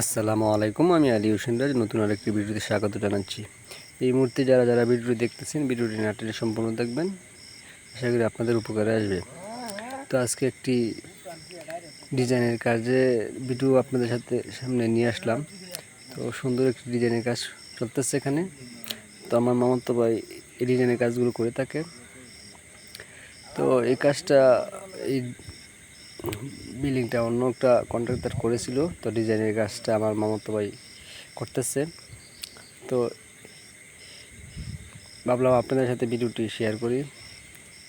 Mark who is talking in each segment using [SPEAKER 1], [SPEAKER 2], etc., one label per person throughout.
[SPEAKER 1] আসসালামু আলাইকুম, আমি আলী হোসেন রাজ নতুন আরেকটি ভিডিওতে স্বাগত জানাচ্ছি। এই মুহূর্তে যারা যারা ভিডিও দেখতেছেন, ভিডিওটি নাটনে সম্পূর্ণ দেখবেন। আশা করি আপনাদের উপকারে আসবে। তো আজকে একটি ডিজাইনের কাজে ভিডিও আপনাদের সাথে সামনে নিয়ে আসলাম। তো সুন্দর একটি ডিজাইনের কাজ চলতেছে এখানে। তো আমার মামাতো ভাই এই ডিজাইনের কাজগুলো করে থাকে। তো এই কাজটা এই বিল্ডিংটা অন্য একটা কন্ট্রাক্টর করেছিল, তো ডিজাইনের কাজটা আমার মামাতো ভাই করতেছে। তো ভাবলাম আপনাদের সাথে ভিডিওটি শেয়ার করি।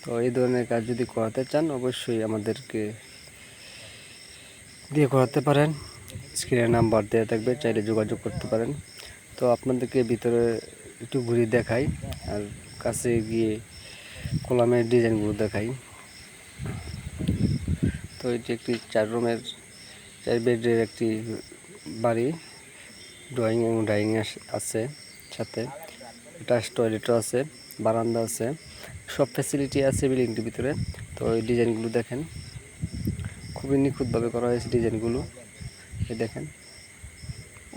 [SPEAKER 1] তো এই ধরনের কাজ যদি করাতে চান, অবশ্যই আমাদেরকে দিয়ে করাতে পারেন। স্ক্রিনের নাম্বার দেওয়া থাকবে, চাইলে যোগাযোগ করতে পারেন। তো আপনাদেরকে ভিতরে একটু ঘুরিয়ে দেখাই, আর কাছে গিয়ে কলামের ডিজাইনগুলো দেখাই। তো এটি একটি চার রুমের, চার বেডের একটি বাড়ি। ড্রয়িং এবং ডাইনিং আছে সাথে। অ্যাটাচ টয়লেটও আছে, বারান্দা আছে। সব ফ্যাসিলিটি আছে বিল্ডিংটির ভিতরে। তো এই ডিজাইনগুলো দেখেন। খুবই নিখুঁতভাবে করা হয়েছে ডিজাইনগুলো। এই দেখেন।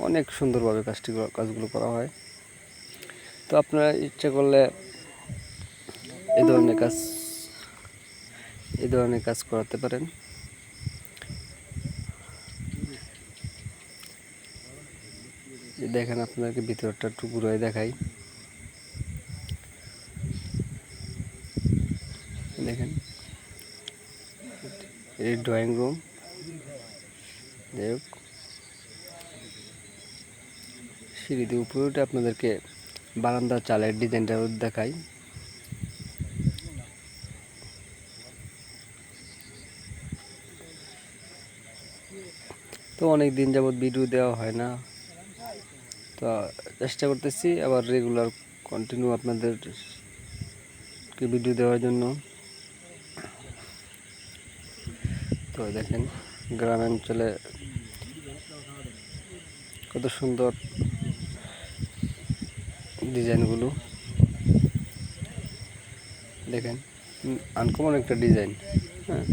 [SPEAKER 1] অনেক সুন্দরভাবে কাজটি কাজগুলো করা হয়। তো আপনারা ইচ্ছা করলে এই ধরনের কাজ এই ধরনের কাজ করাতে পারেন। দেখেন আপনাদেরকে ভিতরটা একটু ঘুরে দেখাই। দেখেন, এই ড্রয়িং রুম যাই হোক। সিঁড়িতে উপরে উঠে আপনাদেরকে বারান্দা চালের ডিজাইনটা দেখাই। তো অনেক দিন যাবৎ ভিডিও দেওয়া হয় না। তো চেষ্টা করতেছি, আবার রেগুলার কন্টিনিউ আপনাদেরকে ভিডিও দেওয়ার জন্য। তো দেখেন গ্রামাঞ্চলে কত সুন্দর ডিজাইনগুলো দেখেন আনকমন একটা ডিজাইন হ্যাঁ?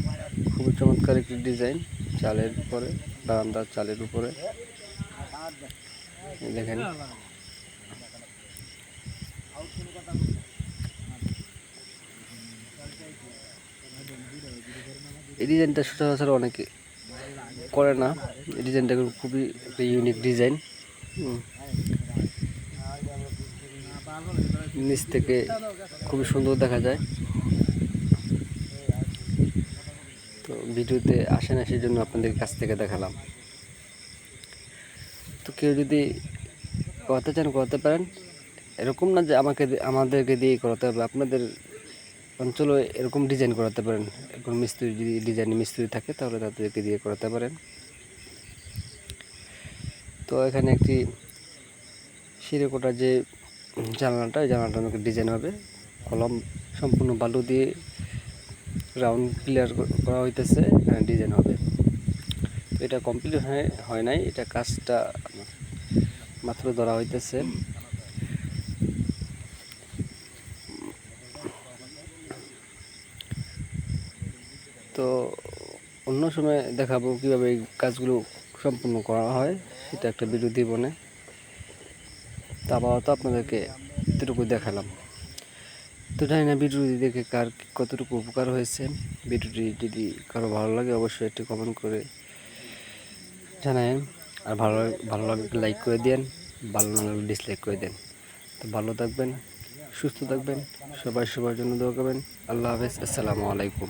[SPEAKER 1] খুবই চমৎকার একটি ডিজাইন চালের উপরে, বারান্দার চালের উপরে। দেখেন। এই ডিজাইনটা সচরাচর অনেকে করে না। এই ডিজাইনটা খুবই ইউনিক ডিজাইন। নিচ থেকে খুবই সুন্দর দেখা যায়। তো ভিডিওতে আসে না সেই জন্য আপনাদের কাছ থেকে দেখালাম। তো কেউ যদি করাতে চান, করাতে পারেন। এরকম না যে আমাকে আমাদেরকে দিয়ে করাতে হবে। আপনাদের অঞ্চলে এরকম ডিজাইন করাতে পারেন। এরকম মিস্ত্রি যদি ডিজাইন মিস্ত্রি থাকে, তাহলে তাদেরকে দিয়ে করাতে পারেন। তো এখানে একটি শিরেকোটা যে জানালাটা এই জানালাটা আমাকে ডিজাইন হবে। কলম, সম্পূর্ণ বালু দিয়ে রাউন্ড ক্লিয়ার করা হইতেছে। এখানে ডিজাইন হবে। এটা কমপ্লিট হয় নাই, এটা কাজটা মাত্র ধরা হইতেছে। তো অন্য সময় দেখাবো কীভাবে এই কাজগুলো সম্পূর্ণ করা হয়, সেটা একটা ভিডিও দিব না। তা আপাতত আপনাদেরকে এতটুকু দেখালাম। তো জানি না ভিডিওটি দেখে কার কতটুকু উপকার হয়েছে। ভিডিওটি যদি কারও ভালো লাগে, অবশ্যই একটি কমেন্ট করে জানায়েন আর ভালো ভালো লাগলে লাইক করে দেন ভালো না লাগলে ডিসলাইক করে দেন তো ভালো থাকবেন, সুস্থ থাকবেন, সবাই সবার জন্য দোয়া করবেন। আল্লাহ হাফেজ, আসসালামু আলাইকুম।